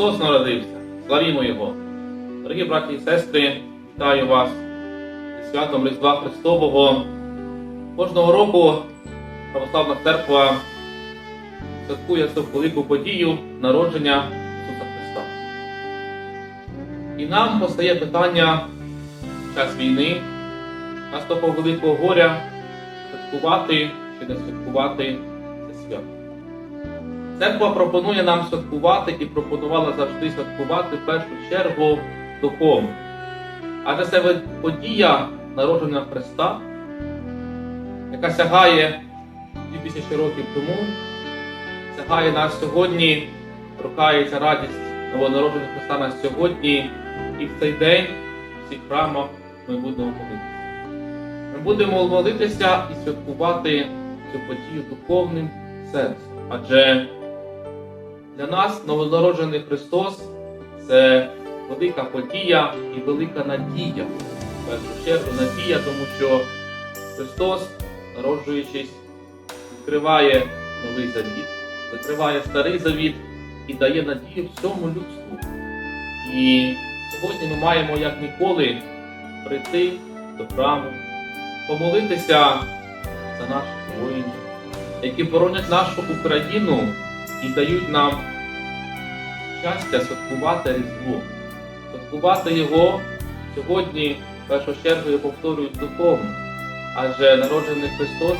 Христос народився. Славімо Його! Дорогі браті і сестри, вітаю вас зі святом Різдва Христового. Кожного року Православна Церква святкує цю велику подію народження Ісуса Христа. І нам постає питання в час війни, нас того великого горя святкувати чи не святкувати це свято. Церква пропонує нам святкувати і пропонувала завжди святкувати в першу чергу духовно. Адже це подія народження Христа, яка сягає 2000 років тому, сягає нас сьогодні, рухається радість новонародженого Христа на сьогодні, і в цей день в всіх храмах ми будемо молитися. Ми будемо молитися і святкувати цю подію духовним серцем. Адже для нас новонароджений Христос це велика подія і велика надія. В першу чергу надія, тому що Христос, народжуючись, відкриває новий завіт, закриває старий завіт і дає надію всьому людству. І сьогодні ми маємо як ніколи прийти до храму, помолитися за наших воїнів, які боронять нашу Україну і дають нам щастя святкувати Різдво. Святкувати його сьогодні, в першу чергу, я повторюю, духовно. Адже народжений Христос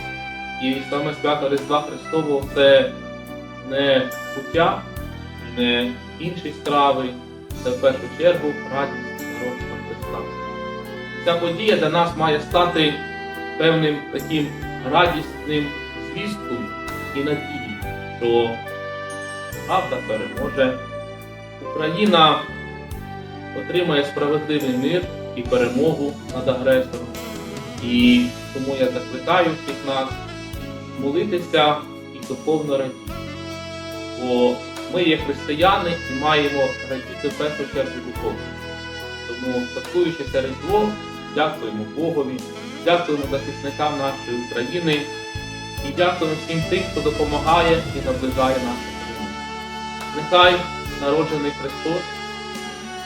і саме свято Різдва Христового це не пуття, не інші страви, це в першу чергу радість народження Христа. Ця подія для нас має стати певним таким радісним звістком і надією, що правда переможе, Україна отримає справедливий мир і перемогу над агресором. І тому я закликаю всіх нас молитися і духовно радіти. Бо ми є християни і маємо радіти в першу чергу духовно. Тому, святкуючи це Різдво, дякуємо Богові, дякуємо захисникам нашої України і дякуємо всім тим, хто допомагає і наближає нашу. Нехай народжений Христос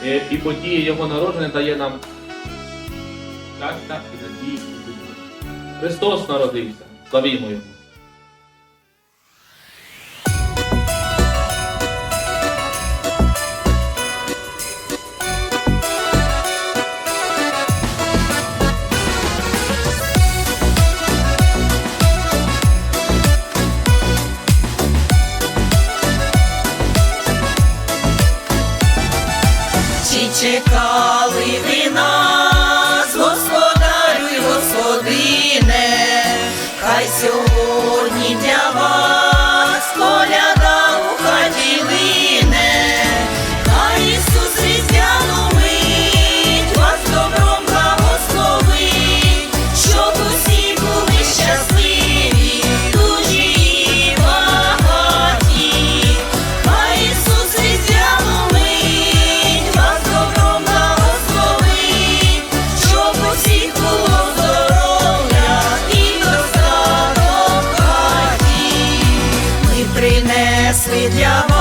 е, і подія Його народження дає нам щастя і надії. Христос народився. Славімо Його! media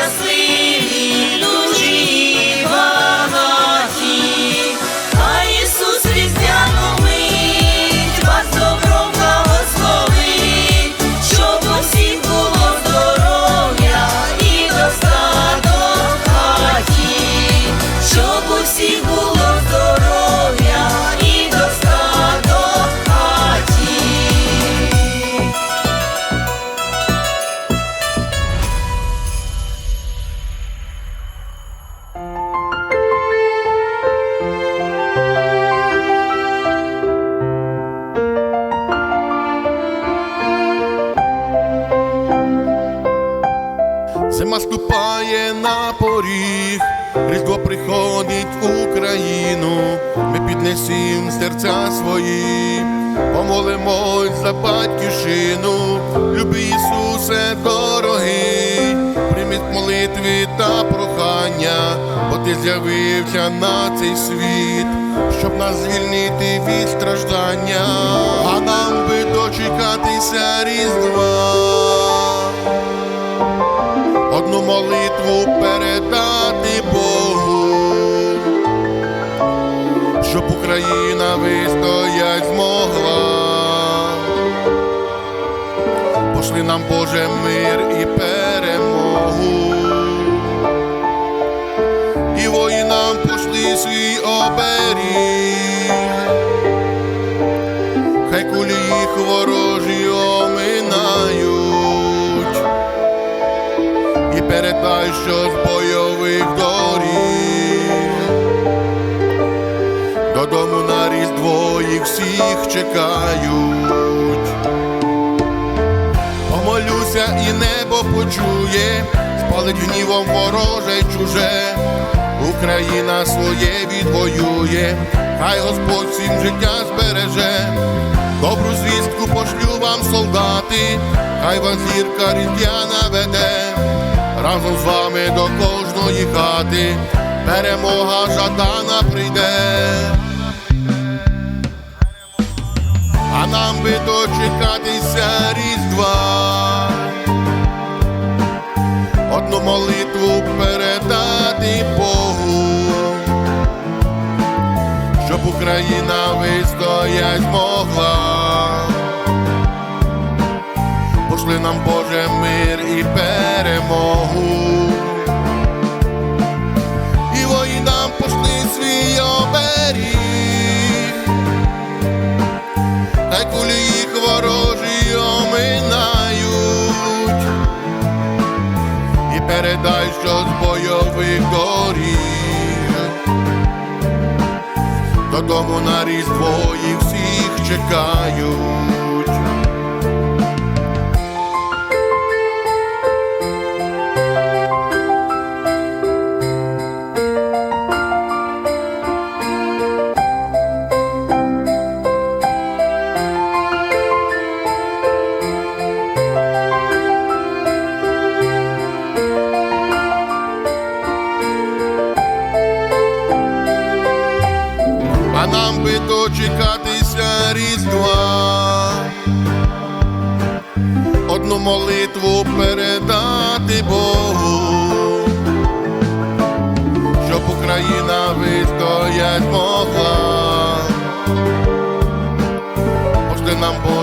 just leave. Батьківщину, люби Ісусе, дорогий, прийміть молитви та прохання, бо ти з'явився на цей світ, щоб нас звільнити від страждання, а нам би дочекатися Різдва. Одну молитву передати Богу, щоб Україна вистоять Пошли нам Боже мир і перемогу. І воїнам пошли свій оберіг. Хай кулі їх ворожі оминають і передай, що з бойових доріг додому на різдво їх всіх чекають. І небо почує, спалить гнівом вороже чуже, Україна своє відвоює, хай Господь всім життя збереже. Добру звістку пошлю вам, солдати, хай вас зірка різдвяна веде, разом з вами до кожної хати, перемога жадана прийде. А нам би дочекатися Різдва, вистоять змогла. Пошли нам Боже мир і перемогу. І воїнам пошли свій оберіг. Хай кулі їх ворожі оминають. І передай, що з бойових доріг. Додому на різдво їх Україна вистоять могла. Пошли нам Боже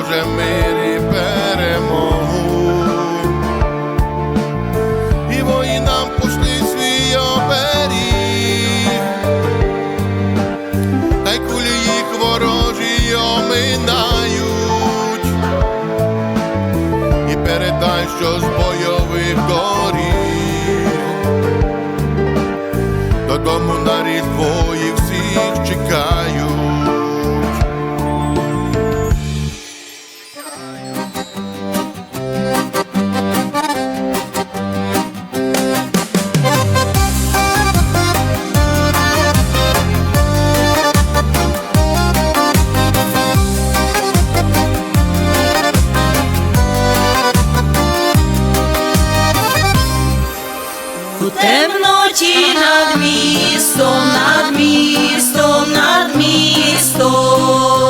темноті над містом, над містом, над містом,